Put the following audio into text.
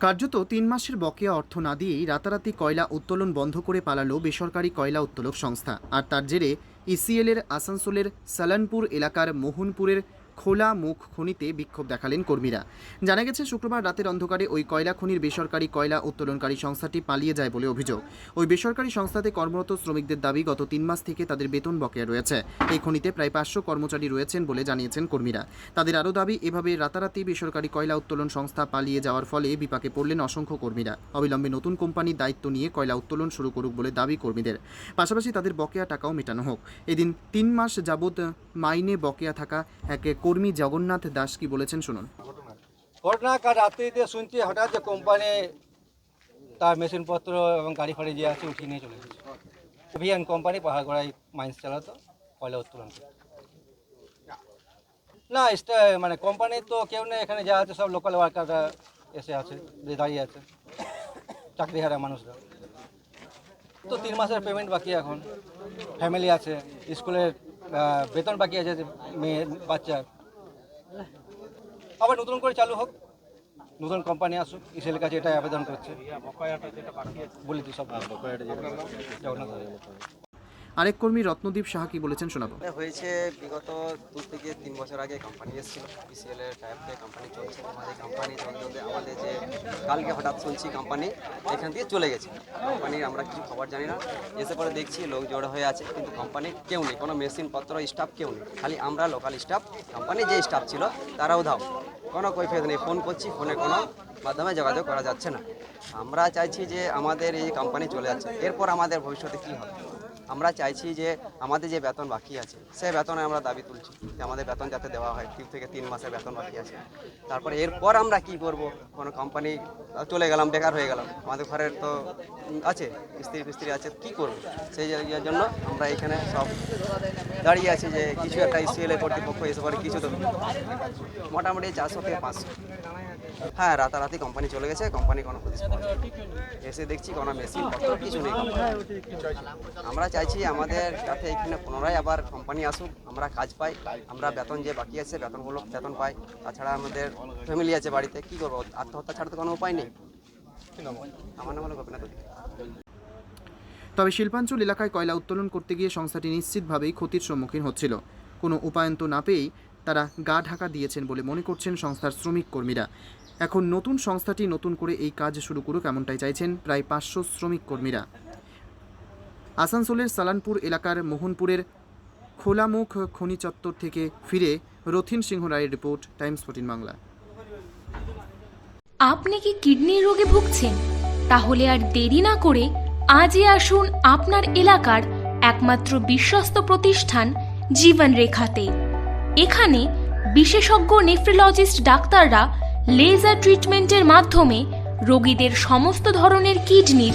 কার্যত তিন মাসের বকেয়া অর্থ না দিয়েই রাতারাতি কয়লা উত্তোলন বন্ধ করে পালালো বেসরকারি কয়লা উত্তোলক সংস্থা। আর তার জেরে ইসিএলের আসানসোলের সালানপুর এলাকার মোহনপুরের খোলা মুখ খনিতে বিক্ষোভ দেখালেন কর্মীরা। জানা গেছে, শুক্রবার রাতের অন্ধকারে ওই কয়লা খনির বেসরকারি কয়লা উত্তোলনকারী সংস্থাটি পালিয়ে যায় বলে অভিযোগ। ওই বেসরকারি সংস্থাতে কর্মরত শ্রমিকদের দাবি, গত তিন মাস থেকে তাদের বেতন বকেয়া রয়েছে। এই খনিতে প্রায় পাঁচশো কর্মচারী রয়েছেন বলে জানিয়েছেন কর্মীরা। তাদের আরও দাবি, এভাবে রাতারাতি বেসরকারি কয়লা উত্তোলন সংস্থা পালিয়ে যাওয়ার ফলে বিপাকে পড়লেন অসংখ্য কর্মীরা। অবিলম্বে নতুন কোম্পানির দায়িত্ব নিয়ে কয়লা উত্তোলন শুরু করুক বলে দাবি কর্মীদের। পাশাপাশি তাদের বকেয়া টাকাও মেটানো হোক। এদিন তিন মাস যাবৎ মাইনে বকেয়া থাকা এক কর্মী জগন্নাথ দাস কি বলেছেন শুনুন। ঘটনা কাল রাত্রিতে শুনছি, হঠাৎ যে কোম্পানি তার মেশিনপত্র এবং গাড়ি ফাড়ি যে আছে উঠিয়ে নিয়ে চলে গেছে। ভিএন কোম্পানি পাহাড়গড়ায় মাইন্স চালাতো, কয়লা উত্তোলন। না মানে কোম্পানির তো কেউ নেই, এখানে যা আছে সব লোকাল ওয়ার্কাররা এসে আছে, যে দাঁড়িয়ে আছে, চাকরি হারা মানুষরা। তো তিন মাসের পেমেন্ট বাকি এখন। ফ্যামিলি আছে, স্কুলের বেতন বাকি আছে যে মেয়ে, বাচ্চার। আবার নতুন করে চালু হোক। নতুন কোম্পানি আসুক ইসেলের কাছে এটা আবেদন করছে। বলি তো সব। জগন্নাথ আরেক কর্মী রত্নদীপ সাহা কি বলেছেন শোনাবো। হয়েছে বিগত দু থেকে তিন বছর আগে কোম্পানি এসেছিল। পিসিএল এর টাইপ কোম্পানি চলছে। আমাদের কোম্পানি চলতে আমাদের যে কালকে হঠাৎ শুনছি কোম্পানি এখান থেকে চলে গেছে। কোম্পানির আমরা কিছু খবর জানি না। এসে পরে দেখছি লোক জড়ো হয়ে আছে, কিন্তু কোম্পানির কেউ নেই। কোনো মেশিন পত্র স্টাফ কেউ নেই। খালি আমরা লোকাল স্টাফ কোম্পানির যে স্টাফ ছিল, তারাও ধাও কোনো কৈফিয়ত নেই। ফোন করছি ফোনে কোনো মাধ্যমে যোগাযোগ করা যাচ্ছে না। আমরা চাইছি যে আমাদের এই কোম্পানি চলে যাচ্ছে। এরপর আমাদের ভবিষ্যতে কী হবে? আমরা চাইছি যে আমাদের যে বেতন বাকি আছে সেই বেতনে আমরা দাবি তুলছি যে আমাদের বেতন যাতে দেওয়া হয়। তিন থেকে তিন মাসের বেতন বাকি আছে। তারপরে এরপর আমরা কি করব? কোনো কোম্পানি চলে গেলাম, বেকার হয়ে গেলাম। আমাদের ঘরের তো আছে, স্ত্রী ফিস্ত্রী আছে, কি করব? সেই ইয়ের জন্য আমরা এখানে সব দাঁড়িয়ে আছি যে কিছু একটা ইসিএল কর্তৃপক্ষ এসে পরে কিছু তো মোটামুটি চারশো থেকে পাঁচশো। হ্যাঁ রাতারাতি কোম্পানি চলে গেছে কোম্পানি কোনো এসে দেখছি কোনো মেশিন কিছু নেই। আমরা চাইছি আমাদের সাথে এখানে পুনরায় আবার কোম্পানি আসুক, আমরা কাজ পাই, আমরা বেতন যে বাকি আছে, বেতনগুলো বেতন পাই। তাছাড়া আমাদের ফ্যামিলি আছে বাড়িতে, কি করব? আত্মহত্যা ছাড়া তো কোনো উপায় নেই। আমার নাম হলো গোপীনাথ। তবে শিল্পাঞ্চল এলাকায় কয়লা উত্তোলন করতে গিয়ে সংস্থাটি নিশ্চিতভাবেই ক্ষতির সম্মুখীন হচ্ছিল। কোনো উপায়ন্ত না পেয়েই তারা গা ঢাকা দিয়েছেন বলে মনে করছেন সংস্থার শ্রমিক কর্মীরা। এখন নতুন সংস্থাটি নতুন করে এই কাজ শুরু করুক এমনটাই চাইছেন প্রায় পাঁচশো শ্রমিক কর্মীরা। আসানসোলের সালানপুর এলাকার মোহনপুরের খোলামুখ খনি চত্বর থেকে ফিরে রথিন সিংহ রায়ের রিপোর্ট, টাইমস ফোর্টিন বাংলা। আপনি কি কিডনির রোগে ভুগছেন? তাহলে আর দেরি না করে আজই আসুন আপনার এলাকার একমাত্র বিশ্বস্ত প্রতিষ্ঠান জীবন রেখাতে এখানে বিশেষজ্ঞ নেফ্রোলজিস্ট ডাক্তাররা লেজার ট্রিটমেন্টের মাধ্যমে রোগীদের সমস্ত ধরনের কিডনির